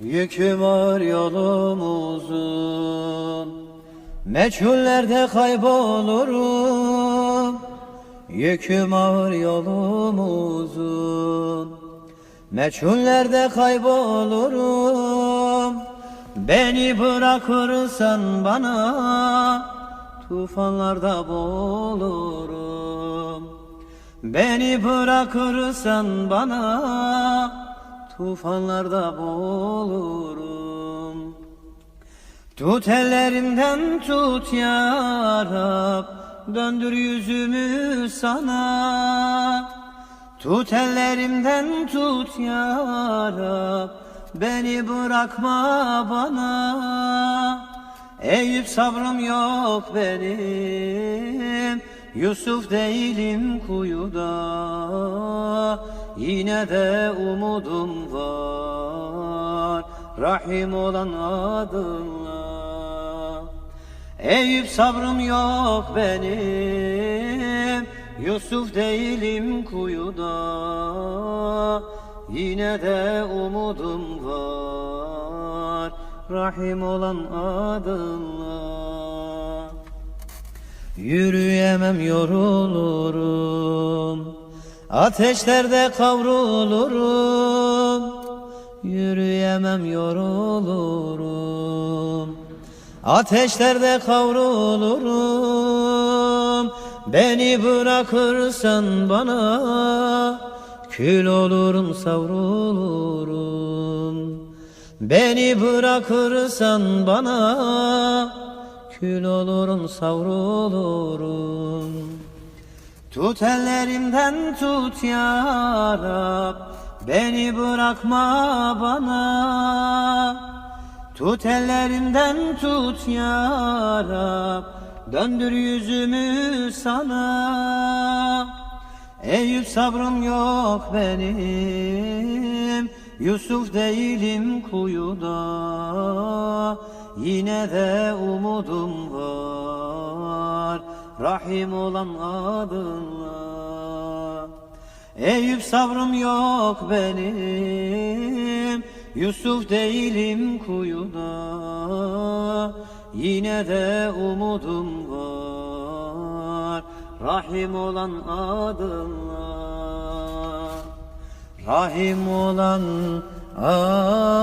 Yüküm ağır yolum uzun. Meçhullerde kaybolurum. Yüküm ağır yolum uzun. Meçhullerde kaybolurum. Beni bırakırsan bana Tufanlarda boğulurum Beni bırakırsan bana Tufanlarda boğulurum. Tut ellerimden tut ya Rab Döndür yüzümü sana. Tut ellerimden tut ya Rab Beni bırakma bana. Eyüp sabrım yok benim Yusuf değilim kuyuda Yine de umudum var Rahim olan adınla Eyüp sabrım yok benim Yusuf değilim kuyuda. Yine de umudum var Rahim olan adınla Yürüyemem yorulurum Ateşlerde kavrulurum Yürüyemem yorulurum. Ateşlerde kavrulurum Beni bırakırsan bana Kül olurum savrulurum. Beni bırakırsan bana Kül olurum savrulurum Tut ellerimden tut ya Rab Beni bırakma bana. Tut ellerimden tut ya Rab Döndür yüzümü sana. Eyüp sabrım yok benim Yusuf değilim kuyuda. Yine de umudum var Rahim olan adınla Eyüp sabrım yok benim Yusuf değilim kuyuda. Yine de umudum var Rahim olan adınla Rahim olan adınla